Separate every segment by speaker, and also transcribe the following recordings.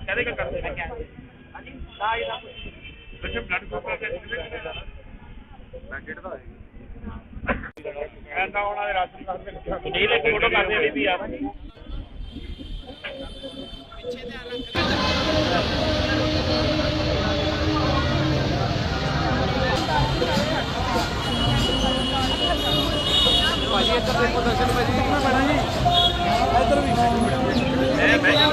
Speaker 1: ਕਦੇ ਕਾ ਕਰਦੇ ਨੇ ਕਿਆ ਹਾਂਜੀ ਨਾ ਇਹਦਾ ਵੈਸੇ ਬਲੱਡ ਗਰੁੱਪ ਦਾ ਮੈਂ ਕਿਹੜਾ ਮੈਂ ਤਾਂ ਉਹਨਾਂ ਦੇ ਰਾਸ਼ਨ ਕਾਰਡ ਨਹੀਂ ਲੈ ਫੋਟੋ ਕਰਦੇ ਨੇ ਵੀ ਯਾਰ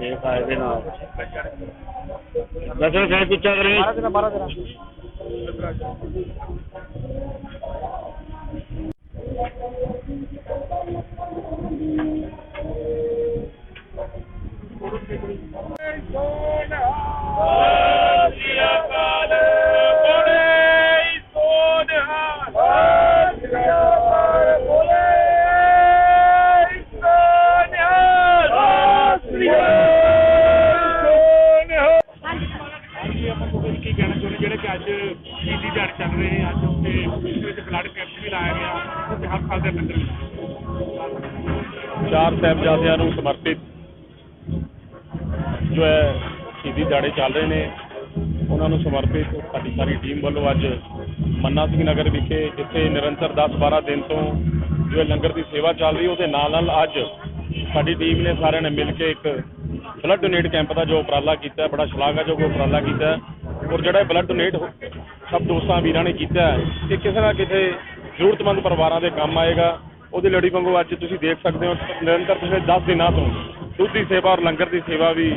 Speaker 2: ਇਹ ਫਾਇਦੇ ਨਾਲ। ਦੱਸੋ ਫਿਰ ਪੁੱਛਿਆ ਕਰੇ।
Speaker 1: ਮਾਰਾ ਤੇਰਾ ਮਾਰਾ ਤੇਰਾ
Speaker 3: ਜੋ ਹੈ, ਸ਼ਹੀਦੀ ਦਿਹਾੜੇ ਚੱਲ ਰਹੇ ਨੇ। ਉਹਨਾਂ ਨੂੰ ਸਮਰਪਿਤ ਸਾਡੀ ਸਾਰੀ ਟੀਮ ਵੱਲੋਂ ਅੱਜ ਮੰਨਾ ਸਿੰਘ ਨਗਰ ਵਿਖੇ, ਜਿੱਥੇ ਨਿਰੰਤਰ 10-12 ਦਿਨ ਤੋਂ ਜੋ ਹੈ ਲੰਗਰ ਦੀ ਸੇਵਾ ਚੱਲ ਰਹੀ, ਉਹਦੇ ਨਾਲ ਨਾਲ ਅੱਜ ਸਾਡੀ ਟੀਮ ਨੇ ਸਾਰਿਆਂ ਨੇ ਮਿਲ ਕੇ ਇੱਕ ਬਲੱਡ ਡੋਨੇਟ ਕੈਂਪ ਦਾ ਜੋ ਉਪਰਾਲਾ ਕੀਤਾ ਬੜਾ ਸ਼ਲਾਘਾਯੋਗ ਉਪਰਾਲਾ ਕੀਤਾ ਔਰ ਜਿਹੜਾ ਬਲੱਡ ਡੋਨੇਟ ਸਭ ਦੋਸਤਾਂ, ਵੀਰਾਂ ਨੇ ਕੀਤਾ ਹੈ, ਇਹ ਕਿਸੇ ਨਾ ਕਿਸੇ ਜ਼ਰੂਰਤਮੰਦ ਪਰਿਵਾਰਾਂ ਦੇ ਕੰਮ ਆਏਗਾ। ਉਹਦੀ ਲੜੀ ਵਾਂਗੂ ਅੱਜ ਤੁਸੀਂ ਦੇਖ ਸਕਦੇ ਹੋ, ਨਿਰੰਤਰ ਪਿਛਲੇ 10 ਦਿਨਾਂ ਤੋਂ ਦੁੱਧ ਦੀ ਸੇਵਾ ਔਰ ਲੰਗਰ ਦੀ ਸੇਵਾ ਵੀ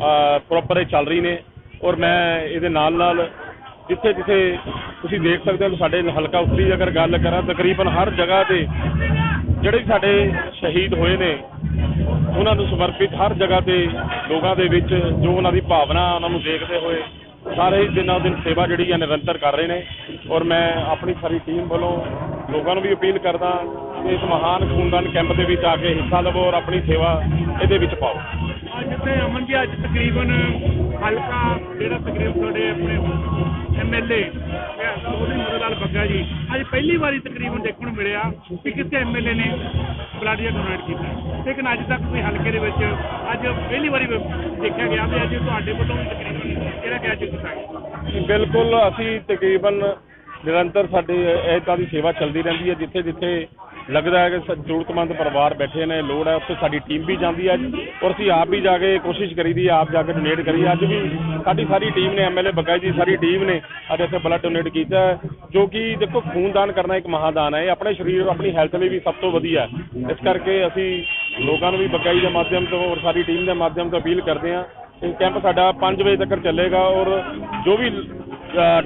Speaker 3: ਪ੍ਰੋਪਰ ਇਹ ਚੱਲ ਰਹੀ ਨੇ ਔਰ ਮੈਂ ਇਹਦੇ ਨਾਲ ਨਾਲ ਜਿੱਥੇ ਜਿੱਥੇ ਤੁਸੀਂ ਦੇਖ ਸਕਦੇ ਹੋ ਸਾਡੇ ਹਲਕਾ ਉੱਤਰੀ ਅਗਰ ਗੱਲ ਕਰਾਂ, ਤਕਰੀਬਨ ਹਰ ਜਗ੍ਹਾ ਤੇ ਜਿਹੜੇ ਵੀ ਸਾਡੇ ਸ਼ਹੀਦ ਹੋਏ ਨੇ, ਉਹਨਾਂ ਨੂੰ ਸਮਰਪਿਤ ਹਰ ਜਗ੍ਹਾ ਤੇ ਲੋਕਾਂ ਦੇ ਵਿੱਚ ਜੋ ਉਹਨਾਂ ਦੀ ਭਾਵਨਾ ਉਹਨਾਂ ਨੂੰ ਦੇਖਦੇ ਹੋਏ ਸਾਰੇ ਹੀ ਦਿਨਾਂ ਦਿਨ ਸੇਵਾ ਜਿਹੜੀ ਹੈ ਨਿਰੰਤਰ ਕਰ ਰਹੇ ਨੇ ਔਰ ਮੈਂ ਆਪਣੀ ਸਾਰੀ ਟੀਮ ਵੱਲੋਂ ਲੋਕਾਂ ਨੂੰ ਵੀ ਅਪੀਲ ਕਰਦਾ ਕਿ ਇਸ ਮਹਾਨ ਖੂਨਦਾਨ ਕੈਂਪ ਦੇ ਵਿੱਚ ਆ ਕੇ ਹਿੱਸਾ ਲਵੋ ਔਰ ਆਪਣੀ ਸੇਵਾ ਇਹਦੇ ਵਿੱਚ ਪਾਓ।
Speaker 1: ਅੱਜ ਅਮਨ ਜੀ, ਅੱਜ ਤਕਰੀਬਨ ਹਲਕਾ ਜਿਹੜਾ ਤਕਰੀਬਨ ਤੁਹਾਡੇ ਆਪਣੇ ਐਮਐਲਏ ਉਹਦੀ ਮਦਦਲਾਲ ਬੱਗਾ ਜੀ। ਅੱਜ ਪਹਿਲੀ ਵਾਰੀ ਤਕਰੀਬਨ ਦੇਖਣ ਨੂੰ ਮਿਲਿਆ ਕਿ ਕਿਸੇ ਐਮਐਲਏ ਨੇ ਬਲੱਡ ਜਾਂ ਡੋਨੇਟ ਕੀਤਾ। ਲੇਕਿਨ ਅੱਜ ਤੱਕ ਕੋਈ ਹਲਕੇ ਦੇ ਵਿੱਚ ਅੱਜ ਪਹਿਲੀ ਵਾਰੀ ਦੇਖਿਆ ਗਿਆ ਵੀ ਅੱਜ ਤੁਹਾਡੇ ਵੱਲੋਂ ਵੀ ਤਕਰੀਬਨ ਜਿਹੜਾ ਕਿ ਅੱਜ ਕੀਤਾ ਗਿਆ।
Speaker 3: ਬਿਲਕੁਲ, ਅਸੀਂ ਤਕਰੀਬਨ ਨਿਰੰਤਰ ਸਾਡੇ ਇਹ ਤਾਂ ਦੀ ਸੇਵਾ ਚੱਲਦੀ ਰਹਿੰਦੀ ਹੈ ਜਿੱਥੇ ਜਿੱਥੇ ਲੱਗਦਾ ਹੈ ਕਿ ਜ਼ਰੂਰਤਮੰਦ ਪਰਿਵਾਰ ਬੈਠੇ ਨੇ, ਲੋੜ ਹੈ, ਉੱਥੇ ਸਾਡੀ ਟੀਮ ਵੀ ਜਾਂਦੀ ਹੈ ਔਰ ਅਸੀਂ ਆਪ ਵੀ ਜਾ ਕੇ ਕੋਸ਼ਿਸ਼ ਕਰੀਦੀ ਹੈ ਆਪ ਜਾ ਕੇ ਡੋਨੇਟ ਕਰੀਏ ਅੱਜ ਵੀ ਸਾਡੀ ਸਾਰੀ ਟੀਮ ਨੇ ਐਮਐਲਏ ਬਕਾਈ ਜੀ ਸਾਰੀ ਟੀਮ ਨੇ, ਅੱਜ ਇੱਥੇ ਬਲੱਡ ਡੋਨੇਟ ਕੀਤਾ ਜੋ ਕਿ ਦੇਖੋ ਖੂਨਦਾਨ ਕਰਨਾ ਇੱਕ ਮਹਾਦਾਨ ਹੈ। ਇਹ ਆਪਣੇ ਸਰੀਰ ਔਰ ਆਪਣੀ ਹੈਲਥ ਲਈ ਵੀ ਸਭ ਤੋਂ ਵਧੀਆ ਹੈ। ਇਸ ਕਰਕੇ ਅਸੀਂ ਲੋਕਾਂ ਨੂੰ ਵੀ ਬਕਾਈ ਦੇ ਮਾਧਿਅਮ ਤੋਂ ਔਰ ਸਾਰੀ ਟੀਮ ਦੇ ਮਾਧਿਅਮ ਤੋਂ ਅਪੀਲ ਕਰਦੇ ਹਾਂ ਇਹ ਕੈਂਪ ਸਾਡਾ 5 ਵਜੇ ਤੱਕ ਚੱਲੇਗਾ ਔਰ ਜੋ ਵੀ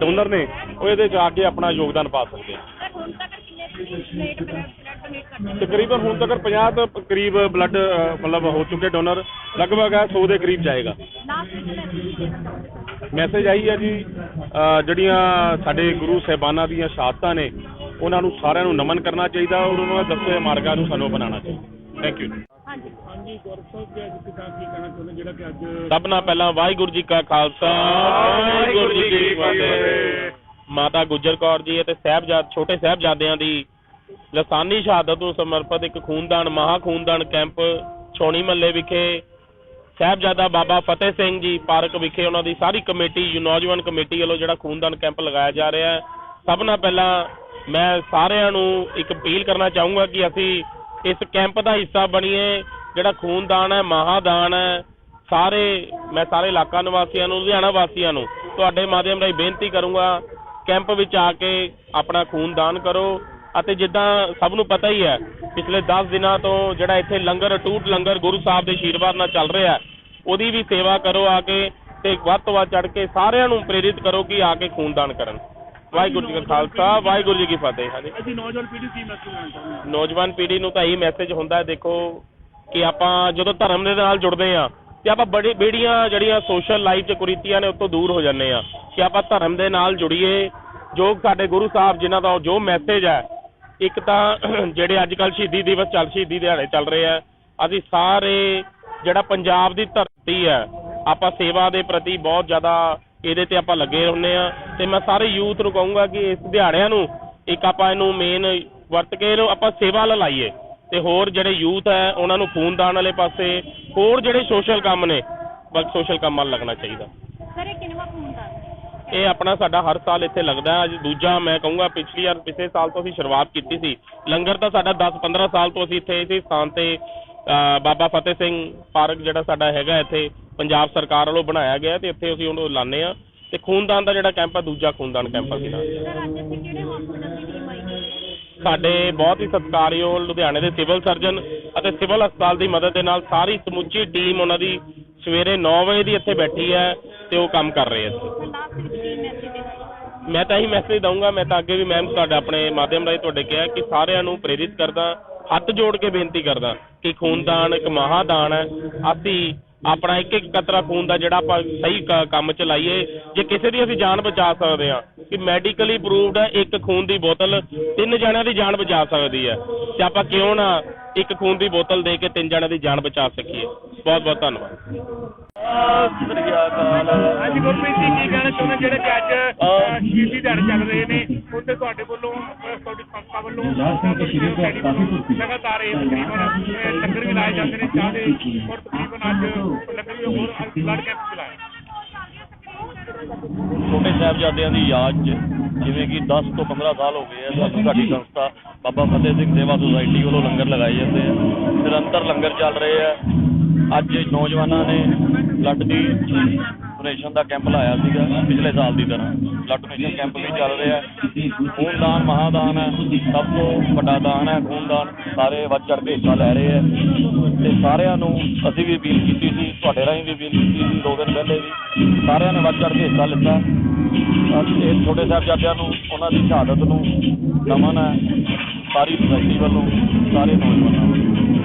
Speaker 3: ਡੋਨਰ ਨੇ, ਉਹ ਇਹਦੇ ਚ ਆ ਕੇ ਆਪਣਾ ਯੋਗਦਾਨ ਪਾ ਸਕਦੇ ਆ
Speaker 4: ਹੁਣ ਤੱਕ ਕਿੰਨੇ ਪਲੇਟ
Speaker 3: ਤਕਰੀਬਨ ਹੁਣ ਤੱਕ 50 ਤੋਂ ਕਰੀਬ ਬਲੱਡ ਮਤਲਬ ਹੋ ਚੁੱਕੇ ਡੋਨਰ ਲਗਭਗ ਹੈ 100 ਦੇ ਕਰੀਬ ਜਾਏਗਾ।
Speaker 4: ਮੈਸੇਜ
Speaker 3: ਆਈ ਹੈ ਜੀ ਜਿਹੜੀਆਂ ਸਾਡੇ ਗੁਰੂ ਸਾਹਿਬਾਨਾਂ ਦੀਆਂ ਸ਼ਹਾਦਤਾਂ ਨੇ, ਉਹਨਾਂ ਨੂੰ ਸਾਰਿਆਂ ਨੂੰ ਨਮਨ ਕਰਨਾ ਚਾਹੀਦਾ ਔਰ ਉਹਨਾਂ ਦੇ ਦੱਸੇ ਮਾਰਗਾਂ ਨੂੰ ਸਾਨੂੰ ਬਣਾਉਣਾ ਚਾਹੀਦਾ। ਥੈਂਕ ਯੂ
Speaker 4: ਹਾਂਜੀ
Speaker 1: ਗੌਰਵ ਸਾਹਿਬ ਜੀ ਅੱਜ ਕਿਦਾਂ ਕੀ ਕਹਿਣਾ ਚਾਹੁੰਦੇ ਜਿਹੜਾ ਕਿ ਅੱਜ
Speaker 5: ਸਭ ਨਾਲ ਪਹਿਲਾਂ ਵਾਹਿਗੁਰੂ ਜੀ ਕਾ ਖਾਲਸਾ, ਵਾਹਿਗੁਰੂ ਜੀ ਕੀ ਫਤਿਹ। ਮਾਤਾ ਗੁਜਰ ਕੌਰ ਜੀ ਅਤੇ ਸਾਹਿਬਜ਼ਾਦ, ਛੋਟੇ ਸਾਹਿਬਜ਼ਾਦਿਆਂ ਦੀ ਲਸਾਨੀ ਸ਼ਹਾਦਤ ਨੂੰ ਸਮਰਪਿਤ ਇੱਕ ਖੂਨਦਾਨ, ਮਹਾ ਖੂਨਦਾਨ ਕੈਂਪ ਛੋਣੀ ਮੱਲੇ ਵਿਖੇ ਸਾਹਿਬਜ਼ਾਦਾ ਬਾਬਾ ਫਤਿਹ ਸਿੰਘ ਜੀ ਪਾਰਕ ਵਿਖੇ ਉਹਨਾਂ ਦੀ ਸਾਰੀ ਕਮੇਟੀ ਨੌਜਵਾਨ ਕਮੇਟੀ ਵੱਲੋਂ ਜਿਹੜਾ ਖੂਨਦਾਨ ਕੈਂਪ ਲਗਾਇਆ ਜਾ ਰਿਹਾ ਹੈ। ਸਭ ਨਾਲ ਪਹਿਲਾਂ ਮੈਂ ਸਾਰਿਆਂ ਨੂੰ ਇੱਕ ਅਪੀਲ ਕਰਨਾ ਚਾਹੂੰਗਾ ਕਿ ਅਸੀਂ ਇਸ ਕੈਂਪ ਦਾ ਹਿੱਸਾ ਬਣੀਏ, ਜਿਹੜਾ ਖੂਨਦਾਨ ਹੈ, ਮਹਾਦਾਨ ਹੈ। ਸਾਰੇ, ਮੈਂ ਸਾਰੇ ਇਲਾਕਾ ਨਿਵਾਸੀਆਂ ਨੂੰ, ਲੁਧਿਆਣਾ ਵਾਸੀਆਂ ਨੂੰ ਤੁਹਾਡੇ ਮਾਧਿਅਮ ਰਾਹੀਂ ਬੇਨਤੀ ਕਰੂੰਗਾ, ਕੈਂਪ ਵਿੱਚ ਆ ਕੇ ਆਪਣਾ ਖੂਨਦਾਨ ਕਰੋ। ਅਤੇ ਜਿੱਦਾਂ ਸਭ ਨੂੰ ਪਤਾ ਹੀ ਹੈ ਪਿਛਲੇ 10 ਦਿਨਾਂ ਤੋਂ ਜਿਹੜਾ ਇੱਥੇ ਲੰਗਰ ਅਟੂਟ ਲੰਗਰ ਗੁਰੂ ਸਾਹਿਬ ਦੇ ਆਸ਼ੀਰਵਾਦ ਨਾਲ ਚੱਲ ਰਿਹਾ ਉਹਦੀ ਵੀ ਸੇਵਾ ਕਰੋ ਆ ਕੇ ਤੇ ਵੱਧ ਤੋਂ ਵੱਧ ਚੜ ਕੇ ਸਾਰਿਆਂ ਨੂੰ ਪ੍ਰੇਰਿਤ ਕਰੋ ਕਿ ਆ ਕੇ ਖੂਨ ਦਾਨ ਕਰਨ। ਵਾਹਿਗੁਰੂ ਜੀ ਕਾ ਖਾਲਸਾ ਵਾਹਿਗੁਰੂ ਜੀ ਕੀ ਫਤਿਹ। ਹਾਂਜੀ।
Speaker 1: ਅਸੀਂ ਨੌਜਵਾਨ ਪੀੜ੍ਹੀ ਕੀ ਮੈਸੇਜ ਦੇਣਾ
Speaker 5: ਨੌਜਵਾਨ ਪੀੜ੍ਹੀ ਨੂੰ ਤਾਂ ਇਹੀ ਮੈਸੇਜ ਹੁੰਦਾ ਹੈ ਦੇਖੋ ਕਿ ਆਪਾਂ ਜਦੋਂ ਧਰਮ ਦੇ ਨਾਲ ਜੁੜਦੇ ਆ ਤੇ ਆਪਾਂ ਬੜੀ ਬੇੜੀਆਂ ਜਿਹੜੀਆਂ ਸੋਸ਼ਲ ਲਾਈਫ 'ਚ ਕੁਰੀਤੀਆਂ ਨੇ ਉਤੋਂ ਦੂਰ ਹੋ ਜਾਂਦੇ ਆ ਕਿ ਆਪਾਂ ਧਰਮ ਦੇ ਨਾਲ ਜੁੜੀਏ ਜੋ ਸਾਡੇ ਗੁਰੂ ਸਾਹਿਬ ਜਿਨ੍ਹਾਂ ਦਾ ਜੋ ਮੈਸੇਜ ਹੈ ਇੱਕ ਤਾਂ ਜਿਹੜੇ ਅੱਜ ਕੱਲ੍ਹ ਸ਼ਹੀਦੀ ਦਿਵਸ ਚੱਲ, ਸ਼ਹੀਦੀ ਦਿਹਾੜੇ ਚੱਲ ਰਹੇ ਆ, ਅਸੀਂ ਸਾਰੇ ਜਿਹੜਾ ਪੰਜਾਬ ਦੀ ਧਰਤੀ ਹੈ ਆਪਾਂ ਸੇਵਾ ਦੇ ਪ੍ਰਤੀ ਬਹੁਤ ਜ਼ਿਆਦਾ ਇਹਦੇ ਤੇ ਆਪਾਂ ਲੱਗੇ ਹੁੰਨੇ ਆ, ਤੇ ਮੈਂ ਸਾਰੇ ਯੂਥ ਨੂੰ ਕਹੂੰਗਾ ਕਿ ਇਸ ਦਿਹਾੜਿਆਂ ਨੂੰ ਇੱਕ ਆਪਾਂ ਇਹਨੂੰ ਮੇਨ ਵਰਤ ਕੇ ਇਹਨੂੰ ਆਪਾਂ ਸੇਵਾ ਵੱਲ ਲਾਈਏ, ਤੇ ਹੋਰ ਜਿਹੜੇ ਯੂਥ ਹੈ, ਉਹਨਾਂ ਨੂੰ ਖੂਨਦਾਨ ਵਾਲੇ ਪਾਸੇ, ਹੋਰ ਜਿਹੜੇ ਸੋਸ਼ਲ ਕੰਮ ਨੇ, ਬਸ ਸੋਸ਼ਲ ਕੰਮ ਵੱਲ ਲੱਗਣਾ ਚਾਹੀਦਾ।
Speaker 4: ਸਰ, ਇਹ ਕਿੰਨਵਾ
Speaker 5: ਇਹ ਆਪਣਾ ਸਾਡਾ ਹਰ ਸਾਲ ਇੱਥੇ ਲੱਗਦਾ ਹੈ। ਅੱਜ ਦੂਜਾ ਮੈਂ ਕਹੂੰਗਾ, ਪਿਛਲੀ ਵਾਰ, ਪਿਛਲੇ ਸਾਲ ਤੋਂ ਅਸੀਂ ਸ਼ੁਰੂਆਤ ਕੀਤੀ ਸੀ। ਲੰਗਰ ਤਾਂ ਸਾਡਾ 10-15 ਸਾਲ ਤੋਂ ਅਸੀਂ ਇੱਥੇ ਇਸੇ ਸਥਾਨ ਤੇ ਬਾਬਾ ਫਤਿਹ ਸਿੰਘ ਪਾਰਕ ਜਿਹੜਾ ਸਾਡਾ ਹੈਗਾ ਇੱਥੇ, ਪੰਜਾਬ ਸਰਕਾਰ ਵੱਲੋਂ ਬਣਾਇਆ ਗਿਆ ਤੇ ਇੱਥੇ ਅਸੀਂ ਉਹਨੂੰ ਲਾਣੇ ਆ ਤੇ ਖੂਨਦਾਨ ਦਾ ਜਿਹੜਾ ਕੈਂਪ ਹੈ ਦੂਜਾ ਖੂਨਦਾਨ ਕੈਂਪ ਅਸੀਂ ਲਾਉਂਦੇ ਹੈ ਸਾਡੇ ਬਹੁਤ ਹੀ ਸਤਿਕਾਰਯੋਗ ਲੁਧਿਆਣੇ ਦੇ ਸਿਵਲ ਸਰਜਨ ਅਤੇ ਸਿਵਲ ਹਸਪਤਾਲ ਦੀ ਮਦਦ ਦੇ ਨਾਲ ਸਾਰੀ ਸਮੁੱਚੀ ਟੀਮ ਉਹਨਾਂ ਦੀ ਸਵੇਰੇ 9 ਵਜੇ ਦੀ ਇੱਥੇ ਬੈਠੀ ਹੈ ਤੇ ਉਹ ਕੰਮ ਕਰ ਰਹੇ ਆ ਇੱਥੇ
Speaker 4: ਸਰ ਲਾਸਟ ਵਿੱਚ ਕੀ ਮੈਸੇਜ ਦੇਣਾ
Speaker 5: ਮੈਂ ਤਾਂ ਇਹੀ ਮੈਸੇਜ ਦਊਂਗਾ, ਮੈਂ ਤਾਂ ਅੱਗੇ ਵੀ ਮੈਮ ਤੁਹਾਡਾ ਆਪਣੇ ਮਾਧਿਅਮ ਰਾਹੀਂ ਤੁਹਾਡੇ ਕਿਹਾ ਕਿ ਸਾਰਿਆਂ ਨੂੰ ਪ੍ਰੇਰਿਤ ਕਰਦਾ, ਹੱਥ ਜੋੜ ਕੇ ਬੇਨਤੀ ਕਰਦਾ ਕਿ ਖੂਨਦਾਨ ਇੱਕ ਮਹਾਦਾਨ ਹੈ। ਅਸੀਂ ਆਪਣਾ ਇੱਕ ਇੱਕ ਕਤਰਾ ਖੂਨ ਦਾ ਜਿਹੜਾ ਆਪਾਂ ਸਹੀ ਕੰਮ ਚ ਲਾਈਏ, ਜੇ ਕਿਸੇ ਦੀ ਅਸੀਂ ਜਾਨ ਬਚਾ ਸਕਦੇ ਹਾਂ, ਕਿ ਮੈਡੀਕਲੀ ਪ੍ਰੂਵਡ ਹੈ ਇੱਕ ਖੂਨ ਦੀ ਬੋਤਲ, ਤਿੰਨ ਜਣਿਆਂ ਦੀ ਜਾਨ ਬਚਾ ਸਕਦੀ ਹੈ। ਤੇ ਆਪਾਂ ਕਿਉਂ ਨਾ ਇੱਕ ਖੂਨ ਦੀ ਬੋਤਲ ਦੇ ਕੇ ਤਿੰਨ ਜਣਿਆਂ ਦੀ ਜਾਨ ਬਚਾ ਸਕੀਏ। ਬਹੁਤ ਬਹੁਤ ਧੰਨਵਾਦ।
Speaker 1: ਹਾਂਜੀ ਗੁਰਪ੍ਰੀਤ ਜੀ ਕੀ ਕਹਿਣਾ ਚਾਹੁੰਦੇ ਜਿਹੜੇ ਕਿ ਅੱਜ ਸ਼ਹੀਦੀ ਦਿਹਾੜੇ ਚੱਲ ਰਹੇ ਨੇ ਉੱਥੇ ਤੁਹਾਡੇ ਵੱਲੋਂ ਤੁਹਾਡੀ ਸੰਸਥਾ ਵੱਲੋਂ ਲਗਾਤਾਰ ਇਹ ਤਕਰੀਬਨ ਅਹ, ਲੰਗਰ ਵੀ ਲਾਏ ਜਾਂਦੇ ਨੇ ਚਾਹ ਦੇ ਔਰ ਤਕਰੀਬਨ ਅੱਜ ਲੰਗਰ ਵੀ ਹੋਰ ਬਲੱਡ ਕੈਂਪ ਵੀ ਲਾਏ
Speaker 2: ਛੋਟੇ ਸਾਹਿਬਜ਼ਾਦਿਆਂ ਦੀ ਯਾਦ 'ਚ ਜਿਵੇਂ ਕਿ 10 ਤੋਂ 15 ਸਾਲ ਹੋ ਗਏ ਆ, ਸਾਨੂੰ ਸਾਡੀ ਸੰਸਥਾ ਬਾਬਾ ਫਤਿਹ ਸਿੰਘ ਸੇਵਾ ਸੁਸਾਇਟੀ ਵੱਲੋਂ ਲੰਗਰ ਲਗਾਏ ਜਾਂਦੇ ਆ। ਨਿਰੰਤਰ ਲੰਗਰ ਚੱਲ ਰਹੇ ਆ। ਅੱਜ ਨੌਜਵਾਨਾਂ ਨੇ ਬਲੱਡ ਦੀ ਡੋਨੇਸ਼ਨ ਦਾ ਕੈਂਪ ਲਾਇਆ ਸੀਗਾ, ਪਿਛਲੇ ਸਾਲ ਦੀ ਤਰ੍ਹਾਂ। ਬਲੱਡ ਡੋਨੇਸ਼ਨ ਕੈਂਪ ਵੀ ਚੱਲ ਰਿਹਾ ਖੂਨਦਾਨ ਮਹਾਦਾਨ ਹੈ, ਸਭ ਤੋਂ ਵੱਡਾ ਦਾਨ ਹੈ ਖੂਨਦਾਨ। ਸਾਰੇ ਵੱਧ ਚੜ੍ਹ ਕੇ ਹਿੱਸਾ ਲੈ ਰਹੇ ਹੈ। ਤੇ ਸਾਰਿਆਂ ਨੂੰ ਅਸੀਂ ਵੀ ਅਪੀਲ ਕੀਤੀ ਸੀ, ਤੁਹਾਡੇ ਰਾਹੀਂ ਵੀ ਅਪੀਲ ਕੀਤੀ ਸੀ, ਦੋ ਦਿਨ ਪਹਿਲੇ ਵੀ। ਸਾਰਿਆਂ ਨੇ ਵੱਧ ਚੜ੍ਹ ਕੇ ਹਿੱਸਾ ਲਿੱਤਾ। ਅਹ ਇਹ ਛੋਟੇ ਸਾਹਿਬਜ਼ਾਦਿਆਂ ਨੂੰ, ਉਹਨਾਂ ਦੀ ਸ਼ਹਾਦਤ ਨੂੰ ਨਮਨ ਹੈ। ਸਾਰੀ ਸੁਸਾਇਟੀ ਵੱਲੋਂ, ਸਾਰੇ ਨੌਜਵਾਨਾਂ ਵੱਲੋਂ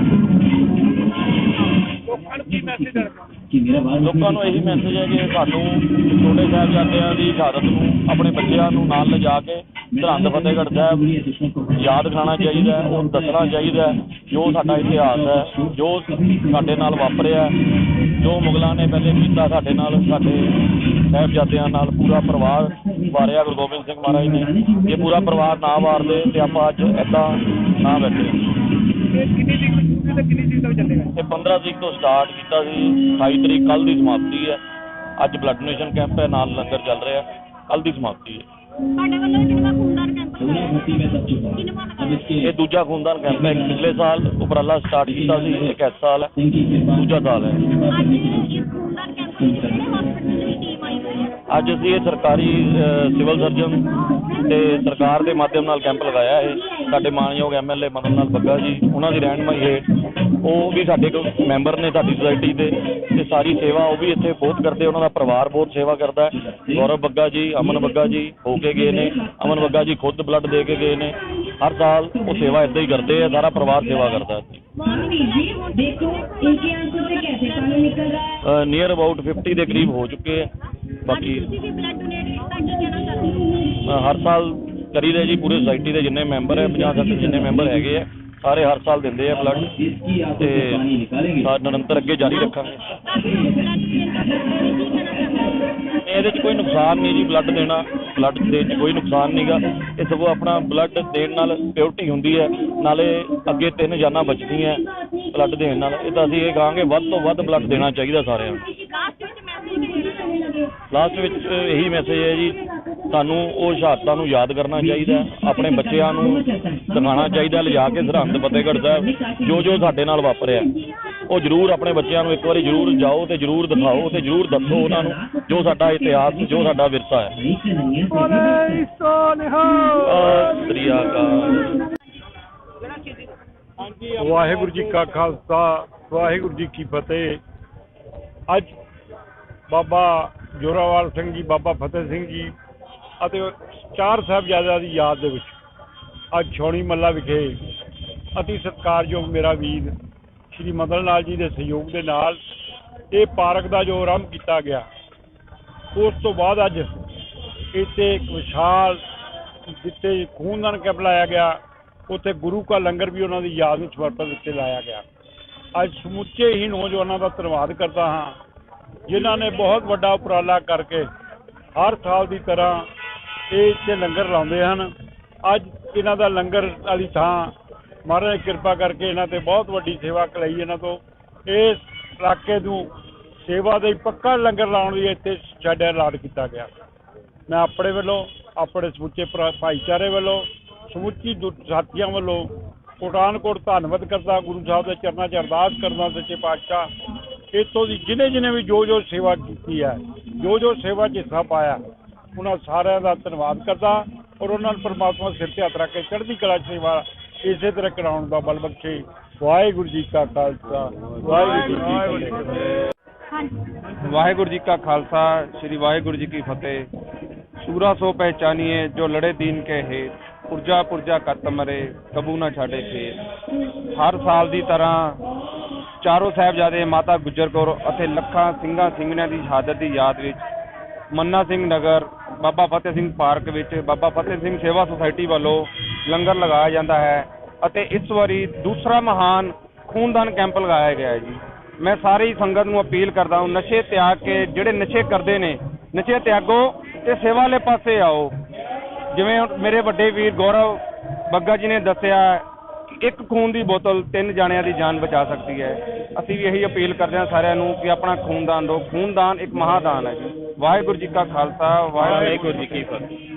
Speaker 1: ਲੋਕਾਂ ਨੂੰ ਕੀ ਮੈਸੇਜ ਦੇਣਾ ਚਾਹੁੰਦੇ
Speaker 2: ਲੋਕਾਂ ਨੂੰ ਇਹੀ ਮੈਸੇਜ ਹੈ ਕਿ ਸਾਨੂੰ ਛੋਟੇ ਸਾਹਿਬਜ਼ਾਦਿਆਂ ਦੀ ਸ਼ਹਾਦਤ ਨੂੰ ਆਪਣੇ ਬੱਚਿਆਂ ਨੂੰ ਨਾਲ ਲਿਜਾ ਕੇ ਸਰਹੰਦ ਫਤਿਹਗੜ੍ਹ ਸਾਹਿਬ ਯਾਦ ਕਰਾਉਣਾ ਚਾਹੀਦਾ ਹੈ, ਉਹ ਦੱਸਣਾ ਚਾਹੀਦਾ ਜੋ ਸਾਡਾ ਇਤਿਹਾਸ ਹੈ ਜੋ ਸਾਡੇ ਨਾਲ ਵਾਪਰਿਆ ਜੋ ਮੁਗਲਾਂ ਨੇ ਪਹਿਲੇ ਕੀਤਾ ਸਾਡੇ ਨਾਲ ਸਾਡੇ ਸਾਹਿਬਜ਼ਾਦਿਆਂ ਨਾਲ ਪੂਰਾ ਪਰਿਵਾਰ ਵਾਰਿਆ ਗੁਰੂ ਗੋਬਿੰਦ ਸਿੰਘ ਮਹਾਰਾਜ ਨੇ। ਜੇ ਪੂਰਾ ਪਰਿਵਾਰ ਨਾ ਵਾਰਦੇ ਤੇ ਆਪਾਂ ਅੱਜ ਐਦਾਂ ਨਾ ਬੈਠੇ।
Speaker 1: ਇਹ ਕਿੰਨੀ ਤਰੀਕ ਤੋਂ ਤੇ ਕਿੰਨੀ ਤਰੀਕ ਤੱਕ ਚੱਲੇਗਾ?
Speaker 2: ਇਹ 15 ਤਰੀਕ ਤੋਂ ਸਟਾਰਟ ਕੀਤਾ ਸੀ 28 ਤਰੀਕ ਕੱਲ ਦੀ ਸਮਾਪਤੀ ਹੈ। ਅੱਜ ਬਲੱਡ ਡੋਨੇਸ਼ਨ ਕੈਂਪ ਹੈ ਨਾਲ ਲੰਗਰ ਚੱਲ ਰਿਹਾ ਕੱਲ ਦੀ ਸਮਾਪਤੀ ਹੈ।
Speaker 4: ਤੁਹਾਡੇ ਵੱਲੋਂ ਖੂਨਦਾਨ ਕੈਂਪ
Speaker 2: ਇਹ ਦੂਜਾ ਖੂਨਦਾਨ ਕੈਂਪ ਹੈ ਪਿਛਲੇ ਸਾਲ ਉਪਰਾਲਾ ਸਟਾਰਟ ਕੀਤਾ ਸੀ ਇੱਕ ਇਸ ਸਾਲ ਹੈ ਦੂਜਾ ਸਾਲ ਹੈ।
Speaker 4: ਅੱਜ ਇਸ ਖੂਨਦਾਨ ਕੈਂਪ
Speaker 2: ਅੱਜ ਅਸੀਂ ਇਹ ਸਰਕਾਰੀ ਸਿਵਲ ਸਰਜਨ ਤੇ ਸਰਕਾਰ ਦੇ ਮਾਧਿਅਮ ਨਾਲ ਕੈਂਪ ਲਗਾਇਆ ਹੈ ਸਾਡੇ ਮਾਨਯੋਗ ਐਮਐਲਏ ਮਦਨ ਲਾਲ ਬੱਗਾ ਜੀ, ਉਹਨਾਂ ਦੀ ਰਹਿਨਮਾਈ ਹੇਠ। ਉਹ ਵੀ ਸਾਡੇ ਕੋਲ ਮੈਂਬਰ ਨੇ ਸਾਡੀ ਸੁਸਾਇਟੀ ਦੇ। ਤੇ ਸਾਰੀ ਸੇਵਾ ਉਹ ਵੀ ਇੱਥੇ ਬਹੁਤ ਕਰਦੇ, ਉਹਨਾਂ ਦਾ ਪਰਿਵਾਰ ਬਹੁਤ ਸੇਵਾ ਕਰਦਾ ਗੌਰਵ ਬੱਗਾ ਜੀ, ਅਮਨ ਬੱਗਾ ਜੀ ਹੋ ਕੇ ਗਏ ਨੇ। ਅਮਨ ਬੱਗਾ ਜੀ ਖੁਦ ਬਲੱਡ ਦੇ ਕੇ ਗਏ ਨੇ। ਹਰ ਸਾਲ ਉਹ ਸੇਵਾ ਇੱਦਾਂ ਹੀ ਕਰਦੇ ਆ, ਸਾਰਾ ਪਰਿਵਾਰ ਸੇਵਾ ਕਰਦਾ ਹੈ ਨੀਅਰ ਅਬਾਊਟ 50 ਦੇ ਕਰੀਬ ਹੋ ਚੁੱਕੇ ਹੈ ਬਾਕੀ
Speaker 4: ਤੁਸੀਂ ਵੀ ਬਲੱਡ ਡੋਨੇਟ ਕੀਤਾ ਕੀ ਕਹਿਣਾ ਚਾਹੁੰਦੇ ਹੋ
Speaker 2: ਅ, ਹਰ ਸਾਲ ਕਰੀਦੇ ਜੀ ਪੂਰੇ ਸੁਸਾਇਟੀ ਦੇ ਜਿੰਨੇ ਮੈਂਬਰ ਹੈ 50 60 ਜਿੰਨੇ ਮੈਂਬਰ ਹੈਗੇ ਆ ਸਾਰੇ ਹਰ ਸਾਲ ਦਿੰਦੇ ਆ ਬਲੱਡ
Speaker 6: इसकी आप
Speaker 2: ਤੇ
Speaker 6: पानी निकालेंगे
Speaker 2: ਸਾ- ਨਿਰੰਤਰ ਅੱਗੇ ਜਾਰੀ ਰੱਖਾਂਗੇ ਇਹਦੇ 'ਚ ਕੋਈ ਨੁਕਸਾਨ ਨਹੀਂ ਜੀ ਬਲੱਡ ਦੇਣਾ ਬਲੱਡ ਦੇਣ 'ਚ ਕੋਈ ਨੁਕਸਾਨ ਨਹੀਂਗਾ ਇਹ ਸਗੋਂ ਆਪਣਾ ਬਲੱਡ ਦੇਣ ਨਾਲ ਪਿਓਰਟੀ ਹੁੰਦੀ ਹੈ ਨਾਲੇ ਅੱਗੇ ਤਿੰਨ ਜਾਨਾਂ ਬਚਦੀਆਂ ਬਲੱਡ ਦੇਣ ਨਾਲ ਇਹ ਤਾਂ ਅਸੀਂ ਇਹ ਕਹਾਂਗੇ ਵੱਧ ਤੋਂ ਵੱਧ ਬਲੱਡ ਦੇਣਾ ਚਾਹੀਦਾ ਸਾਰਿਆਂ ਨੂੰ
Speaker 4: ਲਾਸਟ ਵਿੱਚ
Speaker 2: ਇਹੀ ਮੈਸੇਜ ਹੈ ਜੀ, ਤੁਹਾਨੂੰ ਉਹ ਸ਼ਹਾਦਤਾਂ ਨੂੰ ਯਾਦ ਕਰਨਾ ਚਾਹੀਦਾ ਆਪਣੇ ਬੱਚਿਆਂ ਨੂੰ ਦਿਖਾਉਣਾ ਚਾਹੀਦਾ ਲਿਜਾ ਕੇ ਸਰਹੰਦ ਫਤਿਹਗੜ੍ਹ ਸਾਹਿਬ, ਜੋ ਜੋ ਸਾਡੇ ਨਾਲ ਵਾਪਰਿਆ ਉਹ ਜ਼ਰੂਰ ਆਪਣੇ ਬੱਚਿਆਂ ਨੂੰ ਇੱਕ ਵਾਰੀ ਜ਼ਰੂਰ ਜਾਓ ਤੇ ਜ਼ਰੂਰ ਦਿਖਾਓ ਤੇ ਜ਼ਰੂਰ ਦੱਸੋ ਉਹਨਾਂ ਨੂੰ ਜੋ ਸਾਡਾ ਇਤਿਹਾਸ, ਜੋ ਸਾਡਾ ਵਿਰਸਾ ਹੈ। ਬੋਲੇ ਸੋਨਹਾ ਸ੍ਰੀਆ
Speaker 7: ਵਾਹਿਗੁਰੂ ਜੀ ਕਾ ਖਾਲਸਾ, ਵਾਹਿਗੁਰੂ ਜੀ ਕੀ ਫਤਿਹ। ਅੱਜ ਬਾਬਾ ਜ਼ੋਰਾਵਾਲ ਸਿੰਘ ਜੀ, ਬਾਬਾ ਫਤਿਹ ਸਿੰਘ ਜੀ ਅਤੇ ਚਾਰ ਸਾਹਿਬਜ਼ਾਦਿਆਂ ਦੀ ਯਾਦ ਦੇ ਵਿੱਚ ਅੱਜ ਛੋਣੀ ਮੱਲਾ ਵਿਖੇ ਅਤੀ ਸਤਿਕਾਰਯੋਗ ਮੇਰਾ ਵੀਰ ਸ਼੍ਰੀ ਮਦਨ ਲਾਲ ਜੀ ਦੇ ਸਹਿਯੋਗ ਦੇ ਨਾਲ ਇਹ ਪਾਰਕ ਦਾ ਜੋ ਆਰੰਭ ਕੀਤਾ ਗਿਆ, ਉਸ ਤੋਂ ਬਾਅਦ ਅੱਜ ਇੱਥੇ ਇੱਕ ਵਿਸ਼ਾਲ ਜਿੱਥੇ ਖੂਨਦਾਨ ਕੈਂਪ ਲਾਇਆ ਗਿਆ, ਉੱਥੇ ਗੁਰੂ ਕਾ ਲੰਗਰ ਵੀ ਉਹਨਾਂ ਦੀ ਯਾਦ ਨੂੰ ਸਮਰਪਿਤ ਉੱਤੇ ਲਾਇਆ ਗਿਆ। ਅੱਜ ਸਮੁੱਚੇ ਹੀ ਨੌਜਵਾਨਾਂ ਦਾ ਧੰਨਵਾਦ ਕਰਦਾ ਹਾਂ ਜਿਨ੍ਹਾਂ ਨੇ ਬਹੁਤ ਵੱਡਾ ਉਪਰਾਲਾ ਕਰਕੇ ਹਰ ਸਾਲ ਦੀ ਤਰ੍ਹਾਂ ਇਹ ਇੱਥੇ ਲੰਗਰ ਲਾਉਂਦੇ ਹਨ। ਅੱਜ ਇਹਨਾਂ ਦਾ ਲੰਗਰ ਵਾਲੀ ਥਾਂ ਮਹਾਰਾਜ ਦੀ ਕਿਰਪਾ ਕਰਕੇ ਇਹਨਾਂ ਤੇ ਬਹੁਤ ਵੱਡੀ ਸੇਵਾ ਕਰਾਈ ਇਹਨਾਂ ਤੋਂ। ਇਸ ਇਲਾਕੇ ਨੂੰ ਸੇਵਾ ਦੇ ਪੱਕਾ ਲੰਗਰ ਲਾਉਣ ਲਈ ਇੱਥੇ ਸ਼ੈੱਡ ਅਲਾਟ ਕੀਤਾ ਗਿਆ। ਮੈਂ ਆਪਣੇ ਵੱਲੋਂ, ਆਪਣੇ ਸਮੁੱਚੇ ਭਰਾ- ਭਾਈਚਾਰੇ ਵੱਲੋਂ, ਸਮੁੱਚੀ ਦੁ- ਸਾਥੀਆਂ ਵੱਲੋਂ ਕੋਟਾਨ ਧੰਨਵਾਦ ਕਰਦਾ, ਗੁਰੂ ਸਾਹਿਬ ਦੇ ਚਰਨਾਂ 'ਚ ਅਰਦਾਸ ਕਰਦਾ, ਸੱਚੇ ਪਾਤਸ਼ਾਹ ਇੱਥੋਂ ਦੀ ਜਿਹਨੇ ਜਿਹਨੇ ਵੀ ਜੋ ਜੋ ਸੇਵਾ ਕੀਤੀ ਹੈ, ਜੋ ਜੋ ਸੇਵਾ 'ਚ ਹਿੱਸਾ ਪਾਇਆ, ਉਹਨਾਂ ਸਾਰਿਆਂ ਦਾ ਧੰਨਵਾਦ ਕਰਦਾ ਔਰ ਉਹਨਾਂ ਨੂੰ ਪਰਮਾਤਮਾ ਸਿਰ ਤੇ ਹੱਥ ਰੱਖ ਕੇ ਚੜ੍ਹਦੀ ਕਲਾ ਸੇਵਾ ਇਸੇ ਤਰ੍ਹਾਂ ਕਰਾਉਣ ਦਾ ਬਲ ਬਖਸ਼ੇ। ਵਾਹਿਗੁਰੂ ਜੀ ਕਾ ਖਾਲਸਾ, ਵਾਹਿਗੁਰੂ ਜੀ ਕੀ ਫਤਿਹ।
Speaker 8: ਵਾਹਿਗੁਰੂ ਜੀ ਕਾ ਖਾਲਸਾ, ਸ੍ਰੀ ਵਾਹਿਗੁਰੂ ਜੀ ਕੀ ਫਤਿਹ। ਸੂਰਾ ਸੋ ਪਹਿਚਾਨੀਏ, ਜੋ ਲੜੇ ਦੀਨ ਕੇ ਹੈ ਪੁਰਜਾ ਪੁਰਜਾ ਕੱਤ ਮਰੇ, ਕਬੂ ਨਾ ਛਾੜੇ ਖੇਤ ਹਰ ਸਾਲ ਦੀ ਤਰ੍ਹਾਂ ਚਾਰੋਂ ਸਾਹਿਬਜ਼ਾਦੇ ਮਾਤਾ ਗੁਜਰ ਕੌਰ ਅਤੇ ਲੱਖਾਂ ਸਿੰਘਾਂ ਸਿੰਘਣਿਆਂ ਦੀ ਸ਼ਹਾਦਤ ਦੀ ਯਾਦ ਵਿੱਚ ਮੰਨਾ ਸਿੰਘ ਨਗਰ, ਬਾਬਾ ਫਤਿਹ ਸਿੰਘ ਪਾਰਕ ਵਿੱਚ ਬਾਬਾ ਫਤਿਹ ਸਿੰਘ ਸੇਵਾ ਸੁਸਾਇਟੀ ਵੱਲੋਂ ਲੰਗਰ ਲਗਾਇਆ ਜਾਂਦਾ ਹੈ ਅਤੇ ਇਸ ਵਾਰੀ ਦੂਸਰਾ ਮਹਾਨ ਖੂਨਦਾਨ ਕੈਂਪ ਲਗਾਇਆ ਗਿਆ ਹੈ ਜੀ। ਮੈਂ ਸਾਰੀ ਸੰਗਤ ਨੂੰ ਅਪੀਲ ਕਰਦਾ ਹਾਂ, ਨਸ਼ੇ ਤਿਆਗ ਕੇ ਜਿਹੜੇ ਨਸ਼ੇ ਕਰਦੇ ਨੇ, ਨਸ਼ੇ ਤਿਆਗੋ ਤੇ ਸੇਵਾ ਵਾਲੇ ਪਾਸੇ ਆਓ। ਜਿਵੇਂ ਮੇਰੇ ਵੱਡੇ ਵੀਰ ਗੌਰਵ ਬੱਗਾ ਜੀ ਨੇ ਦੱਸਿਆ ਇੱਕ ਖੂਨ ਦੀ ਬੋਤਲ ਤਿੰਨ ਜਾਣਿਆਂ ਦੀ ਜਾਨ ਬਚਾ ਸਕਦੀ ਹੈ। ਅਸੀਂ ਵੀ ਇਹੀ ਅਪੀਲ ਕਰਦੇ ਹਾਂ ਸਾਰਿਆਂ ਨੂੰ ਕਿ ਆਪਣਾ ਖੂਨਦਾਨ ਦਿਓ। ਖੂਨਦਾਨ ਇੱਕ ਮਹਾਦਾਨ ਹੈ ਜੀ। ਵਾਹਿਗੁਰੂ ਜੀ ਕਾ ਖਾਲਸਾ, ਵਾਹਿਗੁਰੂ ਜੀ ਕੀ ਫਤਿਹ।